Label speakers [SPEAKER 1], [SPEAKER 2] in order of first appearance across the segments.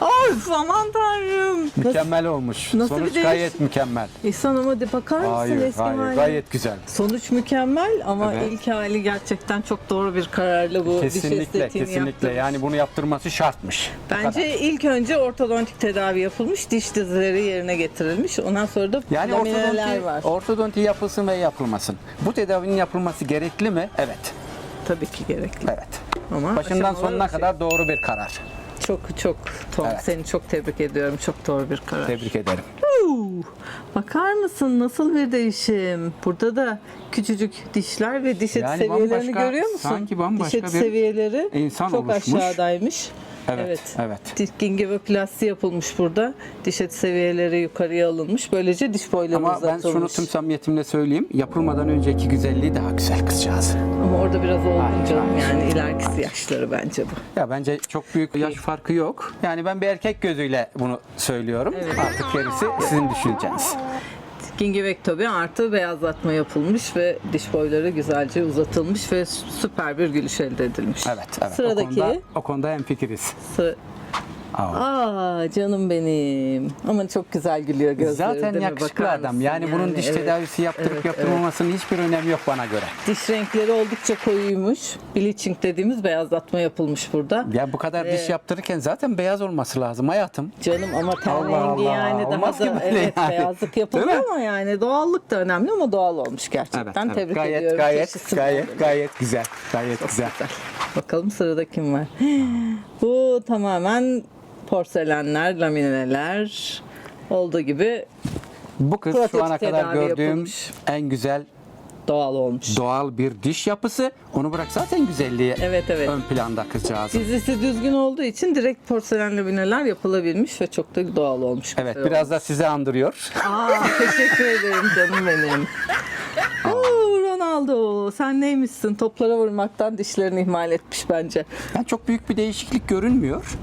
[SPEAKER 1] Of aman tanrım.
[SPEAKER 2] Mükemmel olmuş.
[SPEAKER 1] nasıl bir
[SPEAKER 2] Sonuç
[SPEAKER 1] değiş-
[SPEAKER 2] gayet mükemmel.
[SPEAKER 1] İhsan ama de bakar mısın
[SPEAKER 2] Hayır,
[SPEAKER 1] eski
[SPEAKER 2] hayır.
[SPEAKER 1] haline?
[SPEAKER 2] Gayet güzel.
[SPEAKER 1] Sonuç mükemmel ama
[SPEAKER 2] Evet.
[SPEAKER 1] ilk hali gerçekten çok doğru bir kararla bu diş
[SPEAKER 2] Kesinlikle,
[SPEAKER 1] estetiğini
[SPEAKER 2] kesinlikle.
[SPEAKER 1] yaptırmış.
[SPEAKER 2] Yani bunu yaptırması şartmış. Bu kadar.
[SPEAKER 1] Bence ilk önce ortodontik tedavi yapılmış, diş dizileri yerine getirilmiş. Ondan sonra da
[SPEAKER 2] yani
[SPEAKER 1] lamineler
[SPEAKER 2] ortodonti,
[SPEAKER 1] var.
[SPEAKER 2] ortodonti yapılsın ve yapılmasın. Bu tedavinin yapılması gerekli mi? Evet.
[SPEAKER 1] Tabii ki gerekli.
[SPEAKER 2] Evet.
[SPEAKER 1] Ama
[SPEAKER 2] Başından sonuna
[SPEAKER 1] şey-
[SPEAKER 2] kadar doğru bir karar.
[SPEAKER 1] Çok çok Tom,
[SPEAKER 2] Evet.
[SPEAKER 1] seni çok tebrik ediyorum. Çok doğru bir karar.
[SPEAKER 2] Tebrik ederim.
[SPEAKER 1] Huu! Bakar mısın nasıl bir değişim? Burada da küçücük dişler ve diş eti
[SPEAKER 2] Yani
[SPEAKER 1] seviyelerini
[SPEAKER 2] bambaşka,
[SPEAKER 1] görüyor musun?
[SPEAKER 2] sanki bambaşka
[SPEAKER 1] diş eti
[SPEAKER 2] bir
[SPEAKER 1] seviyeleri
[SPEAKER 2] insan
[SPEAKER 1] çok
[SPEAKER 2] oluşmuş.
[SPEAKER 1] aşağıdaymış.
[SPEAKER 2] Evet, evet.
[SPEAKER 1] Diş gingivoplasti yapılmış burada. Diş eti seviyeleri yukarıya alınmış. Böylece diş boyları
[SPEAKER 2] Ama ben şunu tüm samimiyetimle söyleyeyim. Yapılmadan önceki güzelliği daha güzel kızcağız.
[SPEAKER 1] Ama orada biraz olgun
[SPEAKER 2] Hayır,
[SPEAKER 1] canım
[SPEAKER 2] hayır.
[SPEAKER 1] yani ileriki yaşları bence bu.
[SPEAKER 2] Ya bence çok büyük yaş farkı yok. Yani ben bir erkek gözüyle bunu söylüyorum. Artık gerisi sizin düşünceniz.
[SPEAKER 1] Gingivektomi artı beyazlatma yapılmış ve diş boyları güzelce uzatılmış ve süper bir gülüş elde edilmiş.
[SPEAKER 2] Evet, evet.
[SPEAKER 1] Sıradaki
[SPEAKER 2] O konuda, o konuda hemfikiriz.
[SPEAKER 1] sı-
[SPEAKER 2] Aa.
[SPEAKER 1] Aa canım benim. Ama çok güzel gülüyor gözleri.
[SPEAKER 2] Zaten
[SPEAKER 1] değil
[SPEAKER 2] yakışıklı adam.
[SPEAKER 1] mısın?
[SPEAKER 2] Yani, bunun diş
[SPEAKER 1] evet.
[SPEAKER 2] tedavisi yaptırıp
[SPEAKER 1] Evet,
[SPEAKER 2] yaptırmamasının hiçbir önemi yok bana göre.
[SPEAKER 1] Diş renkleri oldukça koyuymuş. Bleaching dediğimiz beyazlatma yapılmış burada.
[SPEAKER 2] Ya bu kadar diş
[SPEAKER 1] Evet.
[SPEAKER 2] yaptırırken zaten beyaz olması lazım hayatım.
[SPEAKER 1] Canım ama ten
[SPEAKER 2] Allah
[SPEAKER 1] rengi
[SPEAKER 2] Allah.
[SPEAKER 1] yani daha
[SPEAKER 2] Olmaz
[SPEAKER 1] da evet
[SPEAKER 2] yani.
[SPEAKER 1] beyazlık yapılıyor ama yani doğallık da önemli ama doğal olmuş gerçekten. Tebrik
[SPEAKER 2] gayet,
[SPEAKER 1] ediyorum.
[SPEAKER 2] Gayet,
[SPEAKER 1] Teşekkür
[SPEAKER 2] gayet,
[SPEAKER 1] ederim.
[SPEAKER 2] gayet güzel. Gayet güzel.
[SPEAKER 1] Güzel. Bakalım sırada kim var? Bu tamamen porselenler, lamineler olduğu gibi
[SPEAKER 2] Bu kız şu ana kadar
[SPEAKER 1] tedavi
[SPEAKER 2] gördüğüm
[SPEAKER 1] yapılmış.
[SPEAKER 2] en güzel
[SPEAKER 1] doğal olmuş.
[SPEAKER 2] doğal bir diş yapısı. Onu bırak zaten güzelliği
[SPEAKER 1] Evet, evet.
[SPEAKER 2] ön planda kızcağız.
[SPEAKER 1] Dizisi düzgün olduğu için direkt porselen lamineler yapılabilmiş ve çok da doğal olmuş.
[SPEAKER 2] Evet
[SPEAKER 1] güzel
[SPEAKER 2] biraz da sizi andırıyor.
[SPEAKER 1] Aa, teşekkür ederim canım benim. Oo, Ronaldo sen neymişsin? Toplara vurmaktan dişlerini ihmal etmiş bence.
[SPEAKER 2] Yani çok büyük bir değişiklik görünmüyor.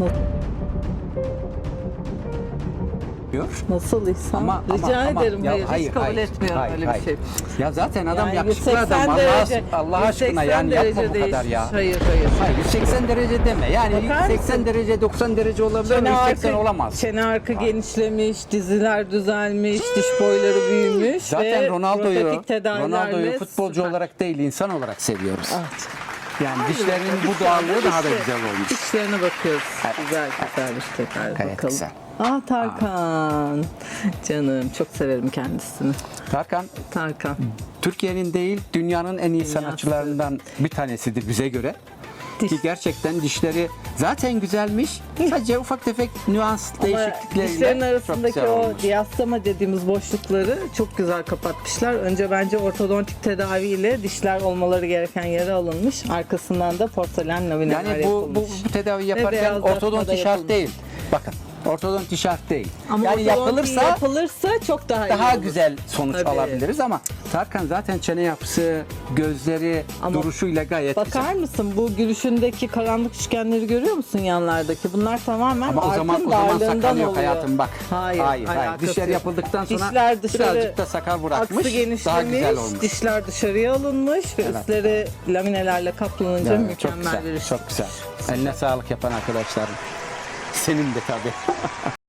[SPEAKER 2] Görünmüyor.
[SPEAKER 1] Nasıl İhsan?
[SPEAKER 2] Ama,
[SPEAKER 1] Rica
[SPEAKER 2] ama, ama-
[SPEAKER 1] ederim.
[SPEAKER 2] Ya
[SPEAKER 1] hayır, hiç kabul etmiyorum
[SPEAKER 2] hayır,
[SPEAKER 1] öyle
[SPEAKER 2] hayır.
[SPEAKER 1] bir şey.
[SPEAKER 2] Ya zaten adam
[SPEAKER 1] Yani
[SPEAKER 2] yakışıklı
[SPEAKER 1] 180
[SPEAKER 2] adam. Allah,
[SPEAKER 1] derece-
[SPEAKER 2] Allah aşkına
[SPEAKER 1] 180
[SPEAKER 2] yani yapma bu kadar ya.
[SPEAKER 1] Hayır hayır.
[SPEAKER 2] Hayır 180 derece deme. Yani
[SPEAKER 1] Bakar
[SPEAKER 2] 80
[SPEAKER 1] mısın?
[SPEAKER 2] derece 90 derece olabilir ama
[SPEAKER 1] Çene
[SPEAKER 2] 180
[SPEAKER 1] arka,
[SPEAKER 2] olamaz.
[SPEAKER 1] çene arka genişlemiş, diziler düzelmiş, diş boyları büyümüş
[SPEAKER 2] Zaten Ronaldo'yu Ronaldo'yu futbolcu
[SPEAKER 1] süper.
[SPEAKER 2] olarak değil insan olarak seviyoruz.
[SPEAKER 1] Evet.
[SPEAKER 2] Yani dişlerinin bu doğallığı daha da güzel olmuş.
[SPEAKER 1] Dişlerine bakıyoruz.
[SPEAKER 2] Evet,
[SPEAKER 1] Güzel güzel bir tekrar
[SPEAKER 2] Gayet
[SPEAKER 1] bakalım.
[SPEAKER 2] güzel.
[SPEAKER 1] Ah Tarkan. Canım çok severim kendisini.
[SPEAKER 2] Tarkan
[SPEAKER 1] Tarkan.
[SPEAKER 2] Türkiye'nin değil dünyanın en iyi sanatçılarından bir tanesidir bize göre. Ki gerçekten dişleri zaten güzelmiş. Sadece ufak tefek nüans değişiklikleriyle
[SPEAKER 1] dişlerin arasındaki o diastema dediğimiz boşlukları çok güzel kapatmışlar. Önce bence ortodontik tedaviyle dişler olmaları gereken yere alınmış. Arkasından da porselen lamineler
[SPEAKER 2] Yani bu, bu,
[SPEAKER 1] yapılmış.
[SPEAKER 2] bu tedavi
[SPEAKER 1] Ve
[SPEAKER 2] yaparken ortodonti şart değil. Bakın ortodonti şart değil.
[SPEAKER 1] Ama
[SPEAKER 2] yani yapılırsa
[SPEAKER 1] yapılırsa çok daha, iyi
[SPEAKER 2] daha
[SPEAKER 1] olur.
[SPEAKER 2] güzel sonuç
[SPEAKER 1] Tabii.
[SPEAKER 2] alabiliriz ama Tarkan zaten çene yapısı, gözleri,
[SPEAKER 1] Ama
[SPEAKER 2] duruşuyla gayet
[SPEAKER 1] Bakar
[SPEAKER 2] güzel.
[SPEAKER 1] mısın bu gülüşündeki karanlık üçgenleri görüyor musun yanlardaki? Bunlar tamamen
[SPEAKER 2] Ama o zaman o zaman sakal yok hayatım bak.
[SPEAKER 1] Hayır,
[SPEAKER 2] hayır. hayır.
[SPEAKER 1] alakası
[SPEAKER 2] Dişler
[SPEAKER 1] yok.
[SPEAKER 2] yapıldıktan sonra
[SPEAKER 1] Dişler dışarı
[SPEAKER 2] birazcık da sakal bırakmış.
[SPEAKER 1] Genişlemiş,
[SPEAKER 2] Daha güzel olmuş.
[SPEAKER 1] dişler dışarıya alınmış ve üstleri laminelerle kaplanınca
[SPEAKER 2] çok
[SPEAKER 1] mükemmel
[SPEAKER 2] güzel.
[SPEAKER 1] bir.
[SPEAKER 2] Çok güzel. Eline sağlık yapan arkadaşlarım. Senin de tabii.